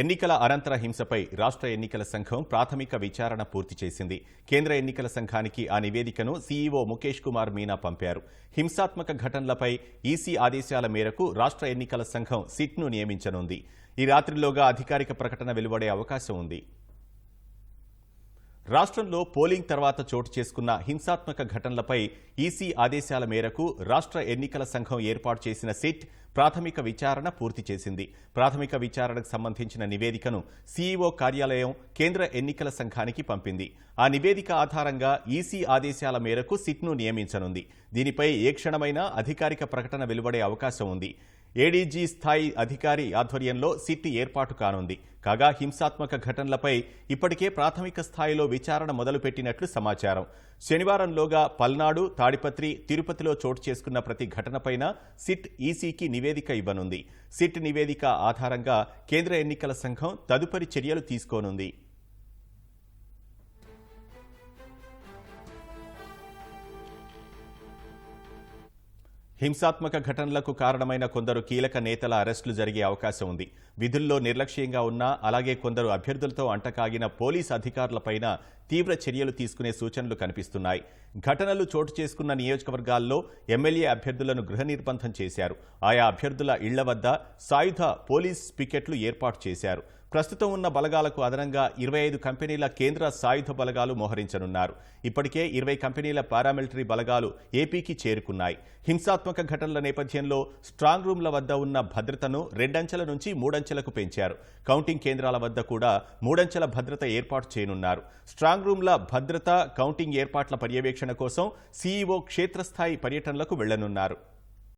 ఎన్నికల అనంతర హింసపై రాష్ట్ర ఎన్నికల సంఘం ప్రాథమిక విచారణ పూర్తి చేసింది. కేంద్ర ఎన్నికల సంఘానికి ఆ నివేదికను సీఈఓ ముఖేష్ కుమార్ మీనా పంపారు. హింసాత్మక ఘటనలపై ఈసీ ఆదేశాల మేరకు రాష్ట్ర ఎన్నికల సంఘం సిట్ను నియమించనుంది. ఈ రాత్రిలోగా అధికారిక ప్రకటన వెలువడే అవకాశం ఉంది. రాష్ట్రంలో పోలింగ్ తర్వాత చోటు చేసుకున్న హింసాత్మక ఘటనలపై ఈసీ ఆదేశాల మేరకు రాష్ట్ర ఎన్నికల సంఘం ఏర్పాటు చేసిన సిట్ ప్రాథమిక విచారణ పూర్తి చేసింది. ప్రాథమిక విచారణకు సంబంధించిన నివేదికను సీఈఓ కార్యాలయం కేంద్ర ఎన్నికల సంఘానికి పంపింది. ఆ నివేదిక ఆధారంగా ఈసీ ఆదేశాల మేరకు సిట్ను నియమించనుంది. దీనిపై ఏ క్షణమైనా అధికారిక ప్రకటన వెలువడే అవకాశం ఉంది. ఏడీజీ స్థాయి అధికారి ఆధ్వర్యంలో సిట్ ఏర్పాటు కానుంది. కాగా హింసాత్మక ఘటనలపై ఇప్పటికే ప్రాథమిక స్థాయిలో విచారణ మొదలుపెట్టినట్లు సమాచారం. శనివారంలోగా పల్నాడు తాడిపత్రి తిరుపతిలో చోటు చేసుకున్న ప్రతి ఘటనపైన సిట్ ఈసీకి నివేదిక ఇవ్వనుంది. సిట్ నివేదిక ఆధారంగా కేంద్ర ఎన్నికల సంఘం తదుపరి చర్యలు తీసుకోనుంది. హింసాత్మక ఘటనలకు కారణమైన కొందరు కీలక నేతల అరెస్టులు జరిగే అవకాశం ఉంది. విధుల్లో నిర్లక్ష్యంగా ఉన్న అలాగే కొందరు అభ్యర్థులతో అంటకాగిన పోలీస్ అధికారులపైన తీవ్ర చర్యలు తీసుకునే సూచనలు కనిపిస్తున్నాయి. ఘటనలు చోటు చేసుకున్న నియోజకవర్గాల్లో ఎమ్మెల్యే అభ్యర్థులను గృహ నిర్బంధం చేశారు. ఆయా అభ్యర్థుల ఇళ్ళ వద్ద సాయుధ పోలీస్ పికెట్లు ఏర్పాటు చేశారు. ప్రస్తుతం ఉన్న బలగాలకు అదనంగా ఇరవై ఐదు కంపెనీల కేంద్ర సాయుధ బలగాలు మోహరించనున్నారు. ఇప్పటికే ఇరవై కంపెనీల పారామిలిటరీ బలగాలు ఏపీకి చేరుకున్నాయి. హింసాత్మక ఘటనల నేపథ్యంలో స్ట్రాంగ్ రూమ్ల వద్ద ఉన్న భద్రతను రెండంచెల నుంచి మూడంచెలకు పెంచారు. కౌంటింగ్ కేంద్రాల వద్ద కూడా మూడంచెల భద్రత ఏర్పాటు చేయనున్నారు. స్ట్రాంగ్ రూమ్ల భద్రత కౌంటింగ్ ఏర్పాట్ల పర్యవేక్షణ కోసం సీఈఓ క్షేత్రస్థాయి పర్యటనలకు వెళ్ళనున్నారు.